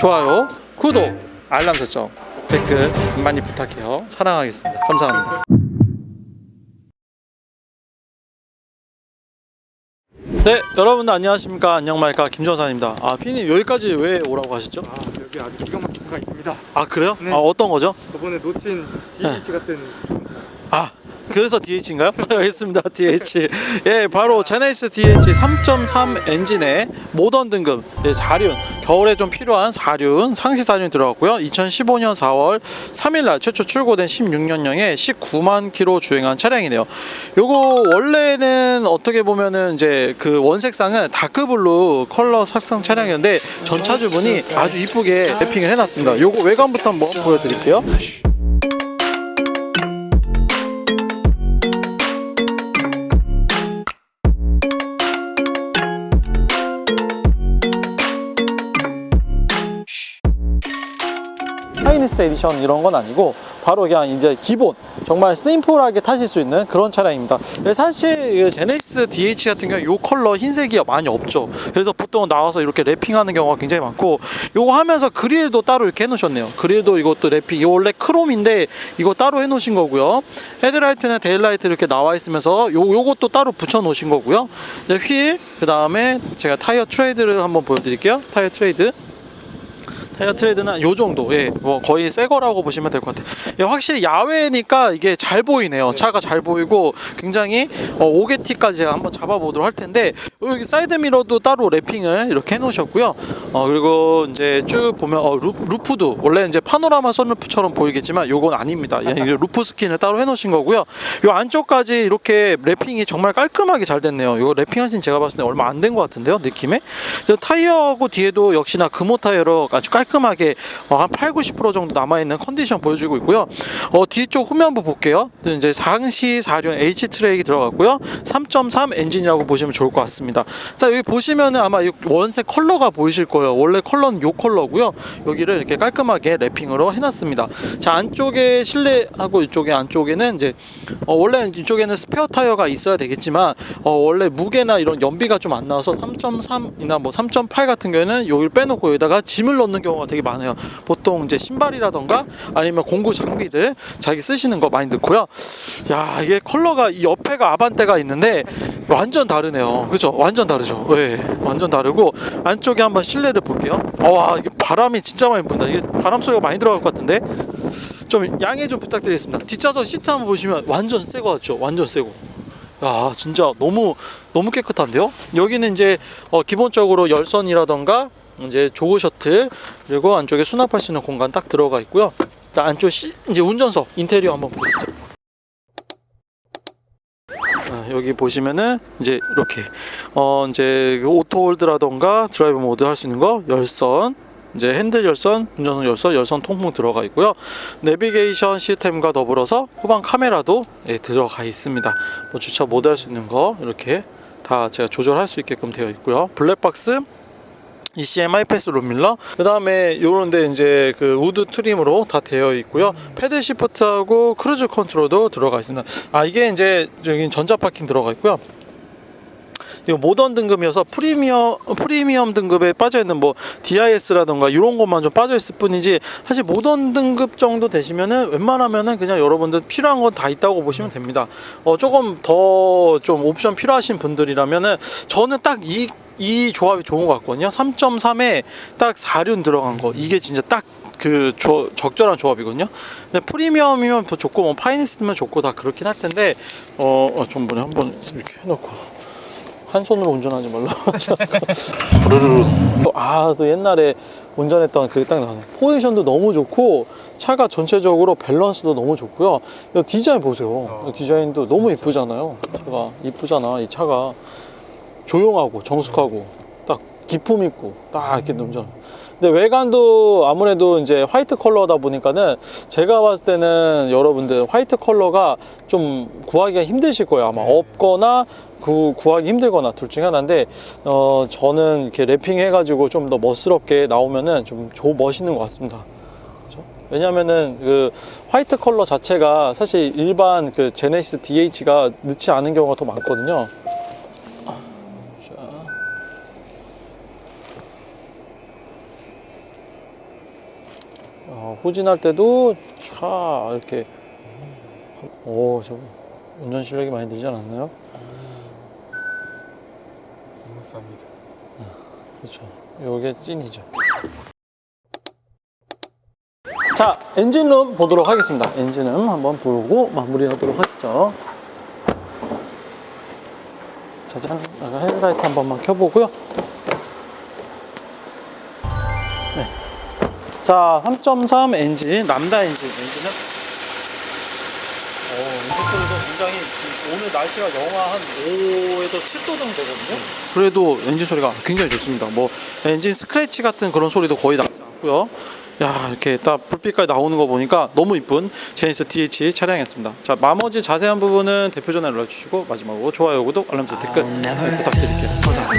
좋아요, 구독, 알람 설정, 댓글 많이 부탁해요. 사랑하겠습니다. 감사합니다. 네, 여러분들 안녕하십니까? 안녕말까? 김정산입니다. 아, 피님 여기까지 왜 오라고 하셨죠? 아 여기 아주 기가 막힌 차가 있습니다. 아, 그래요? 네. 아, 어떤 거죠? 저번에 놓친 DH 같은. 아 그래서 DH인가요? 알겠습니다 DH 예 바로 제네시스 DH 3.3 엔진의 모던 등급 예, 4륜 겨울에 좀 필요한 4륜 상시 4륜 들어갔고요. 2015년 4월 3일 날 최초 출고된 16년형에 19만 킬로 주행한 차량이네요. 요거 원래는 어떻게 보면은 이제 그 원색상은 다크블루 컬러 색상 차량이었는데 전차주분이 아주 이쁘게 랩핑을 해놨습니다. 요거 외관부터 한번 보여드릴게요 하이니스트 에디션 이런 건 아니고 바로 그냥 이제 기본 정말 심플하게 타실 수 있는 그런 차량입니다. 근데 사실 이 제네시스 DH 같은 경우 이 컬러 흰색이 많이 없죠. 그래서 보통 나와서 이렇게 랩핑하는 경우가 굉장히 많고 요거 하면서 그릴도 따로 이렇게 해놓으셨네요. 그릴도 이것도 랩핑 이거 원래 크롬인데 이거 따로 해놓으신 거고요. 헤드라이트는 데일라이트 이렇게 나와 있으면서 요 요것도 따로 붙여 놓으신 거고요. 휠 그 다음에 제가 타이어 트레이드를 한번 보여드릴게요. 타이어 트레이드. 타이어 트레이드는 요 정도, 예, 뭐 거의 새 거라고 보시면 될 것 같아요. 예, 확실히 야외니까 이게 잘 보이네요. 차가 잘 보이고 굉장히 어, 5개티까지 제가 한번 잡아보도록 할 텐데 여기 사이드 미러도 따로 랩핑을 이렇게 해놓으셨고요. 어, 그리고 이제 쭉 보면 어, 루, 루프도 원래 이제 파노라마 선루프처럼 보이겠지만 요건 아닙니다. 예, 루프 스킨을 따로 해놓으신 거고요. 요 안쪽까지 이렇게 랩핑이 정말 깔끔하게 잘 됐네요. 이거 랩핑하신 제가 봤을 때 얼마 안 된 것 같은데요, 느낌에. 타이어하고 뒤에도 역시나 금호 타이어로 아주 깔끔 하게 어, 한 8, 90% 정도 남아있는 컨디션 보여주고 있고요. 어, 뒤쪽 후면부 볼게요. 이제 상시 4륜 H 트랙이 들어갔고요. 3.3 엔진이라고 보시면 좋을 것 같습니다. 자, 여기 보시면은 아마 이 원색 컬러가 보이실 거예요. 원래 컬러는 요 컬러고요. 여기를 이렇게 깔끔하게 랩핑으로 해놨습니다. 자, 안쪽에 실내하고 이쪽에 안쪽에는 이제 어, 원래 이쪽에는 스페어 타이어가 있어야 되겠지만 어, 원래 무게나 이런 연비가 좀 안 나와서 3.3이나 뭐 3.8 같은 경우에는 여기를 빼놓고 여기다가 짐을 넣는 경우 가 되게 많아요. 보통 이제 신발이라던가 아니면 공구 장비들 자기 쓰시는 거 많이 넣고요. 야 이게 컬러가 이 옆에가 아반떼가 있는데 완전 다르네요. 그죠? 완전 다르죠. 네, 완전 다르고 안쪽에 한번 실내를 볼게요. 와 이게 바람이 진짜 많이 분다. 이게 바람 소리가 많이 들어갈 것 같은데 좀 양해 좀 부탁드리겠습니다. 뒷좌석 시트 한번 보시면 완전 새 거 같죠? 완전 새고. 야 진짜 너무 너무 깨끗한데요? 여기는 이제 어, 기본적으로 열선이라던가 이제 조그 셔틀 그리고 안쪽에 수납할 수 있는 공간 딱 들어가 있고요. 자 안쪽 시, 이제 운전석 인테리어 한번 보시죠. 아, 여기 보시면은 이제 이렇게 어 이제 오토 홀드라던가 드라이브 모드 할 수 있는 거 열선 이제 핸들 열선, 운전석 열선, 열선 통풍 들어가 있고요. 내비게이션 시스템과 더불어서 후방 카메라도 예, 들어가 있습니다. 뭐 주차 모드 할 수 있는 거 이렇게 다 제가 조절할 수 있게끔 되어 있고요. 블랙박스 ECM 하이패스 룸밀러. 그 다음에 요런데 이제 그 우드 트림으로 다 되어 있고요. 패드 시프트하고 크루즈 컨트롤도 들어가 있습니다. 아 이게 이제 여기 전자 파킹 들어가 있고요. 이거 모던 등급이어서 프리미엄 프리미엄 등급에 빠져 있는 뭐 DIS라던가 이런 것만 좀 빠져 있을 뿐이지 사실 모던 등급 정도 되시면은 웬만하면은 그냥 여러분들 필요한 건 다 있다고 보시면 됩니다. 어 조금 더 좀 옵션 필요하신 분들이라면은 저는 딱이 이 조합이 좋은 것 같거든요. 3.3에 딱 4륜 들어간 거 이게 진짜 딱 그 적절한 조합이거든요. 근데 프리미엄이면 더 좋고 뭐 파이니스트면 좋고 다 그렇긴 할 텐데 어좀 뭐냐 한번 이렇게 해놓고 한 손으로 운전하지 말라. 부르르르. 아, 또 옛날에 운전했던 그게 딱 나네. 포지션도 너무 좋고 차가 전체적으로 밸런스도 너무 좋고요. 이 디자인 보세요. 이 디자인도 너무 이쁘잖아요. 차가 이쁘잖아. 이 차가 조용하고 정숙하고 딱 기품 있고 딱 이렇게 운전. 근데 외관도 아무래도 이제 화이트 컬러다 보니까는 제가 봤을 때는 여러분들 화이트 컬러가 좀 구하기가 힘드실 거예요. 아마 없거나 구, 구하기 힘들거나 둘 중에 하나인데 어 저는 이렇게 랩핑 해가지고 좀 더 멋스럽게 나오면은 좀 조, 멋있는 것 같습니다. 그죠? 왜냐면은 그 화이트 컬러 자체가 사실 일반 그 제네시스 DH가 넣지 않은 경우가 더 많거든요. 후진할 때도 차 이렇게 오, 저 운전 실력이 많이 늘지 않았나요? 스무스합니다. 그렇죠. 요게 찐이죠. 자, 엔진룸 보도록 하겠습니다. 엔진룸 한번 보고 마무리하도록 하죠. 짜잔, 아까 헤드라이트 한 번만 켜보고요. 자, 3.3 엔진, 남다 엔진, 엔진은 어, 인터솔도 굉장히 오늘 날씨가 영하 한 5에서 7도 정도 되거든요. 그래도 엔진 소리가 굉장히 좋습니다. 뭐 엔진 스크래치 같은 그런 소리도 거의 나지 않고요. 야 이렇게 딱 불빛까지 나오는 거 보니까 너무 이쁜 제니스 DH 차량이었습니다. 자 나머지 자세한 부분은 대표 전화 연락 주시고 마지막으로 좋아요, 구독, 알람 설정, 댓글 네, 부탁드릴게요. 감사합니다.